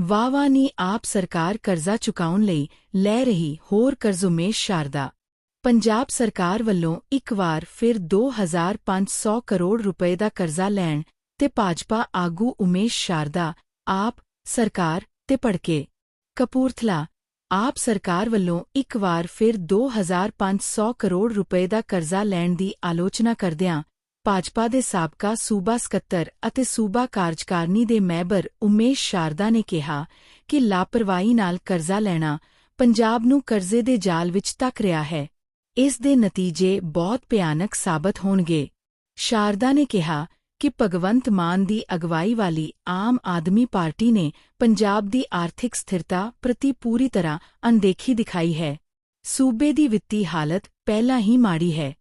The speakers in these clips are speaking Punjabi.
ਵਾਵਾਨੀ ਆਪ ਸਰਕਾਰ ਕਰਜ਼ਾ ਚੁਕਾਉਣ ਲਈ ਲੈ ਰਹੀ ਹੋਰ ਕਰਜ਼ ਉਮੇਸ਼ ਸ਼ਾਰਦਾ। ਪੰਜਾਬ ਸਰਕਾਰ ਵੱਲੋਂ ਇੱਕ ਵਾਰ ਫਿਰ 2500 ਕਰੋੜ ਰੁਪਏ ਦਾ ਕਰਜ਼ਾ ਲੈਣ ਤੇ ਭਾਜਪਾ ਆਗੂ ਉਮੇਸ਼ ਸ਼ਾਰਦਾ ਆਪ ਸਰਕਾਰ ਤੇ ਭੜਕੇ। ਕਪੂਰਥਲਾ, ਆਪ ਸਰਕਾਰ ਵੱਲੋਂ ਇੱਕ ਵਾਰ ਫਿਰ 2500 ਕਰੋੜ ਰੁਪਏ ਦਾ ਕਰਜ਼ਾ ਲੈਣ ਦੀ ਆਲੋਚਨਾ ਕਰਦਿਆਂ ਭਾਜਪਾ ਦੇ ਸਾਬਕਾ ਸੂਬਾ ਸਕੱਤਰ ਅਤੇ ਸੂਬਾ ਕਾਰਜਕਾਰਨੀ ਦੇ ਮੈਂਬਰ ਉਮੇਸ਼ ਸ਼ਾਰਦਾ ਨੇ ਕਿਹਾ ਕਿ ਲਾਪਰਵਾਹੀ ਨਾਲ ਕਰਜ਼ਾ ਲੈਣਾ ਪੰਜਾਬ ਨੂੰ ਕਰਜ਼ੇ ਦੇ ਜਾਲ ਵਿੱਚ ਤੱਕ ਰਿਹਾ ਹੈ। ਇਸ ਦੇ ਨਤੀਜੇ ਬਹੁਤ ਭਿਆਨਕ ਸਾਬਤ ਹੋਣਗੇ। ਸ਼ਾਰਦਾ ਨੇ ਕਿਹਾ ਕਿ ਭਗਵੰਤ ਮਾਨ ਦੀ ਅਗਵਾਈ ਵਾਲੀ ਆਮ ਆਦਮੀ ਪਾਰਟੀ ਨੇ ਪੰਜਾਬ ਦੀ ਆਰਥਿਕ ਸਥਿਰਤਾ ਪ੍ਰਤੀ ਪੂਰੀ ਤਰ੍ਹਾਂ ਅਣਦੇਖੀ ਦਿਖਾਈ ਹੈ। ਸੂਬੇ ਦੀ ਵਿੱਤੀ ਹਾਲਤ ਪਹਿਲਾਂ ਹੀ ਮਾੜੀ ਹੈ।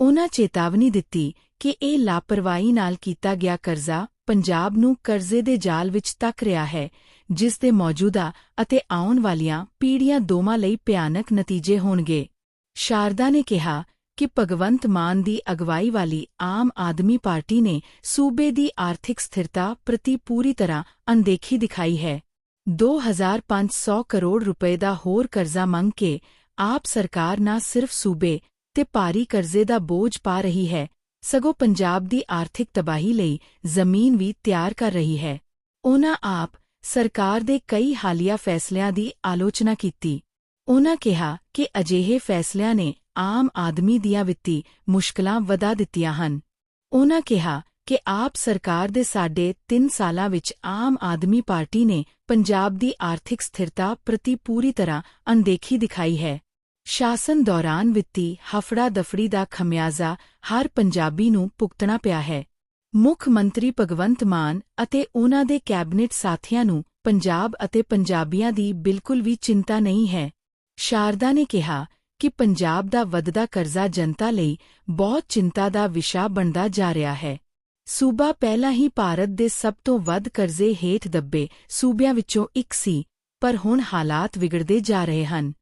ਉਨ੍ਹਾਂ ਚੇਤਾਵਨੀ ਦਿੱਤੀ ਕਿ ਇਹ ਲਾਪਰਵਾਹੀ ਨਾਲ ਕੀਤਾ ਗਿਆ ਕਰਜ਼ਾ ਪੰਜਾਬ ਨੂੰ ਕਰਜ਼ੇ ਦੇ ਜਾਲ ਵਿੱਚ ਤੱਕ ਰਿਹਾ ਹੈ, ਜਿਸ ਦੇ ਮੌਜੂਦਾ ਅਤੇ ਆਉਣ ਵਾਲੀਆਂ ਪੀੜ੍ਹੀਆਂ ਦੋਵਾਂ ਲਈ ਭਿਆਨਕ ਨਤੀਜੇ ਹੋਣਗੇ। ਸ਼ਾਰਦਾ ਨੇ ਕਿਹਾ ਕਿ ਭਗਵੰਤ ਮਾਨ ਦੀ ਅਗਵਾਈ ਵਾਲੀ ਆਮ ਆਦਮੀ ਪਾਰਟੀ ਨੇ ਸੂਬੇ ਦੀ ਆਰਥਿਕ ਸਥਿਰਤਾ ਪ੍ਰਤੀ ਪੂਰੀ ਤਰ੍ਹਾਂ ਅਣਦੇਖੀ ਦਿਖਾਈ ਹੈ। 2500 ਕਰੋੜ ਰੁਪਏ ਦਾ ਹੋਰ ਕਰਜ਼ਾ ਮੰਗ ਕੇ ਆਪ ਸਰਕਾਰ ਨਾ ਸਿਰਫ ਸੂਬੇ ਤੇ ਭਾਰੀ ਕਰਜ਼ੇ ਦਾ ਬੋਝ ਪਾ ਰਹੀ ਹੈ। ਸਗੋਂ ਪੰਜਾਬ ਦੀ ਆਰਥਿਕ ਤਬਾਹੀ ਲਈ ਜ਼ਮੀਨ ਵੀ ਤਿਆਰ ਕਰ ਰਹੀ ਹੈ। ਉਨ੍ਹਾਂ ਆਪ ਸਰਕਾਰ ਦੇ ਕਈ ਹਾਲੀਆ ਫੈਸਲਿਆਂ ਦੀ ਆਲੋਚਨਾ ਕੀਤੀ। ਉਹਨਾਂ ਕਿਹਾ ਕਿ ਅਜਿਹੇ ਫੈਸਲਿਆਂ ਨੇ ਆਮ ਆਦਮੀ ਦੀਆਂ ਵਿੱਤੀ ਮੁਸ਼ਕਲਾਂ ਵਧਾ ਦਿੱਤੀਆਂ ਹਨ। ਉਨ੍ਹਾਂ ਕਿਹਾ ਕਿ ਆਪ ਸਰਕਾਰ ਦੇ ਸਾਡੇ 3 ਸਾਲਾਂ ਵਿੱਚ ਆਮ ਆਦਮੀ ਪਾਰਟੀ ਨੇ ਪੰਜਾਬ ਦੀ ਆਰਥਿਕ ਸਥਿਰਤਾ ਪ੍ਰਤੀ ਪੂਰੀ ਤਰ੍ਹਾਂ ਅਣਦੇਖੀ ਦਿਖਾਈ ਹੈ। ਸ਼ਾਸਨ ਦੌਰਾਨ ਵਿੱਤੀ ਹਫੜਾ ਦਫੜੀ ਦਾ ਖਮਿਆਜ਼ਾ ਹਰ ਪੰਜਾਬੀ ਨੂੰ ਭੁਗਤਣਾ ਪਿਆ ਹੈ। ਮੁੱਖ ਮੰਤਰੀ ਭਗਵੰਤ ਮਾਨ ਅਤੇ ਉਨ੍ਹਾਂ ਦੇ ਕੈਬਨਿਟ ਸਾਥੀਆਂ ਨੂੰ ਪੰਜਾਬ ਅਤੇ ਪੰਜਾਬੀਆਂ ਦੀ ਬਿਲਕੁਲ ਵੀ ਚਿੰਤਾ ਨਹੀਂ ਹੈ। ਸ਼ਾਰਦਾ ਨੇ ਕਿਹਾ ਕਿ ਪੰਜਾਬ ਦਾ ਵੱਧਦਾ ਕਰਜ਼ਾ ਜਨਤਾ ਲਈ ਬਹੁਤ ਚਿੰਤਾ ਦਾ ਵਿਸ਼ਾ ਬਣਦਾ ਜਾ ਰਿਹਾ ਹੈ। ਸੂਬਾ ਪਹਿਲਾਂ ਹੀ ਭਾਰਤ ਦੇ ਸਭ ਤੋਂ ਵੱਧ ਕਰਜ਼ੇ ਹੇਠ ਦੱਬੇ ਸੂਬਿਆਂ ਵਿੱਚੋਂ ਇੱਕ ਸੀ, ਪਰ ਹੁਣ ਹਾਲਾਤ ਵਿਗੜਦੇ ਜਾ ਰਹੇ ਹਨ।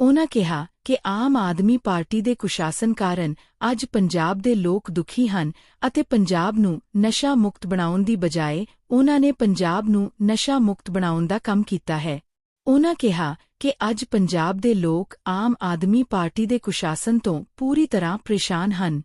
ਉਨ੍ਹਾਂ ਕਿਹਾ ਕਿ ਆਮ ਆਦਮੀ ਪਾਰਟੀ ਦੇ ਕੁਸ਼ਾਸਨ ਕਾਰਨ ਅੱਜ ਪੰਜਾਬ ਦੇ ਲੋਕ ਦੁਖੀ ਹਨ ਅਤੇ ਪੰਜਾਬ ਨੂੰ ਨਸ਼ਾ ਮੁਕਤ ਬਣਾਉਣ ਦੀ ਬਜਾਏ ਉਨ੍ਹਾਂ ਨੇ ਪੰਜਾਬ ਨੂੰ ਨਸ਼ਾ ਮੁਕਤ ਬਣਾਉਣ ਦਾ ਕੰਮ ਕੀਤਾ ਹੈ। ਉਨ੍ਹਾਂ ਕਿਹਾ ਕਿ ਅੱਜ ਪੰਜਾਬ ਦੇ ਲੋਕ ਆਮ ਆਦਮੀ ਪਾਰਟੀ ਦੇ ਕੁਸ਼ਾਸਨ ਤੋਂ ਪੂਰੀ ਤਰ੍ਹਾਂ ਪਰੇਸ਼ਾਨ ਹਨ।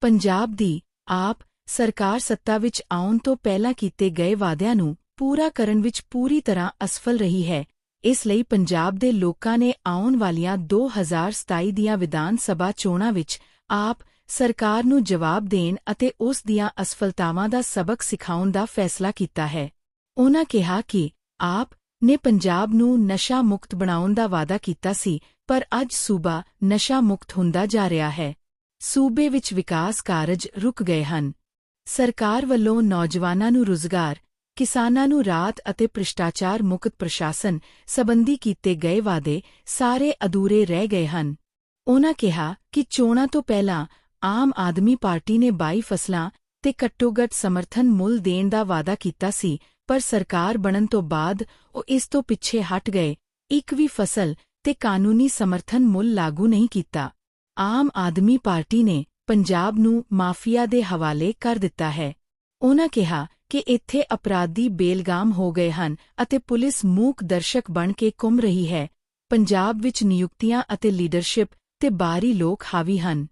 ਪੰਜਾਬ ਦੀ ਆਪ ਸਰਕਾਰ ਸੱਤਾ ਵਿੱਚ ਆਉਣ ਤੋਂ ਪਹਿਲਾਂ ਕੀਤੇ ਗਏ ਵਾਅਦਿਆਂ ਨੂੰ ਪੂਰਾ ਕਰਨ ਵਿੱਚ ਪੂਰੀ ਤਰ੍ਹਾਂ ਅਸਫਲ ਰਹੀ ਹੈ। ਇਸ ਲਈ ਪੰਜਾਬ ਦੇ ਲੋਕਾਂ ਨੇ ਆਉਣ ਵਾਲੀਆਂ 2027 ਦੀਆਂ ਵਿਧਾਨ ਸਭਾ ਚੋਣਾਂ ਵਿੱਚ ਆਪ ਸਰਕਾਰ ਨੂੰ ਜਵਾਬ ਦੇਣ ਅਤੇ ਉਸ ਦੀਆਂ ਅਸਫਲਤਾਵਾਂ ਦਾ ਸਬਕ ਸਿਖਾਉਣ ਦਾ ਫੈਸਲਾ ਕੀਤਾ ਹੈ। ਉਨ੍ਹਾਂ ਕਿਹਾ ਕਿ ਆਪ ਨੇ ਪੰਜਾਬ ਨੂੰ ਨਸ਼ਾ ਮੁਕਤ ਬਣਾਉਣ ਦਾ ਵਾਅਦਾ ਕੀਤਾ ਸੀ, ਪਰ ਅੱਜ ਸੂਬਾ ਨਸ਼ਾ ਮੁਕਤ ਹੁੰਦਾ ਜਾ ਰਿਹਾ ਹੈ। ਸੂਬੇ ਵਿੱਚ ਵਿਕਾਸ ਕਾਰਜ ਰੁਕ ਗਏ ਹਨ। ਸਰਕਾਰ ਵੱਲੋਂ ਨੌਜਵਾਨਾਂ ਨੂੰ ਰੁਜ਼ਗਾਰ ਕਿਸਾਨਾਂ ਨੂੰ ਰਾਤ ਅਤੇ ਭ੍ਰਿਸ਼ਟਾਚਾਰ ਮੁਕਤ ਪ੍ਰਸ਼ਾਸਨ ਸਬੰਧੀ ਕੀਤੇ ਗਏ ਵਾਅਦੇ ਸਾਰੇ ਅਧੂਰੇ ਰਹਿ ਗਏ ਹਨ। ਉਨ੍ਹਾਂ ਕਿਹਾ ਕਿ ਚੋਣਾਂ ਤੋਂ ਪਹਿਲਾਂ ਆਮ ਆਦਮੀ ਪਾਰਟੀ ਨੇ 22 ਫਸਲਾਂ ਤੇ ਘੱਟੋ-ਘੱਟ ਸਮਰਥਨ ਮੁੱਲ ਦੇਣ ਦਾ ਵਾਅਦਾ ਕੀਤਾ ਸੀ, ਪਰ ਸਰਕਾਰ ਬਣਨ ਤੋਂ ਬਾਅਦ ਉਹ ਇਸ ਤੋਂ ਪਿੱਛੇ ਹਟ ਗਏ। ਇੱਕ ਵੀ ਫਸਲ ਤੇ ਕਾਨੂੰਨੀ ਸਮਰਥਨ ਮੁੱਲ ਲਾਗੂ ਨਹੀਂ ਕੀਤਾ। ਆਮ ਆਦਮੀ ਪਾਰਟੀ ਨੇ ਪੰਜਾਬ ਨੂੰ ਮਾਫੀਆ ਦੇ ਹਵਾਲੇ ਕਰ ਦਿੱਤਾ ਹੈ। ਉਨ੍ਹਾਂ ਕਿਹਾ ਕਿ ਇੱਥੇ ਅਪਰਾਧੀ ਬੇਲਗਾਮ ਹੋ ਗਏ ਹਨ ਅਤੇ ਪੁਲਿਸ ਮੂਕ ਦਰਸ਼ਕ ਬਣ ਕੇ ਘੁੰਮ ਰਹੀ ਹੈ। ਪੰਜਾਬ ਵਿੱਚ ਨਿਯੁਕਤੀਆਂ ਅਤੇ ਲੀਡਰਸ਼ਿਪ ਤੇ ਬਾਹਰੀ ਲੋਕ ਹਾਵੀ ਹਨ।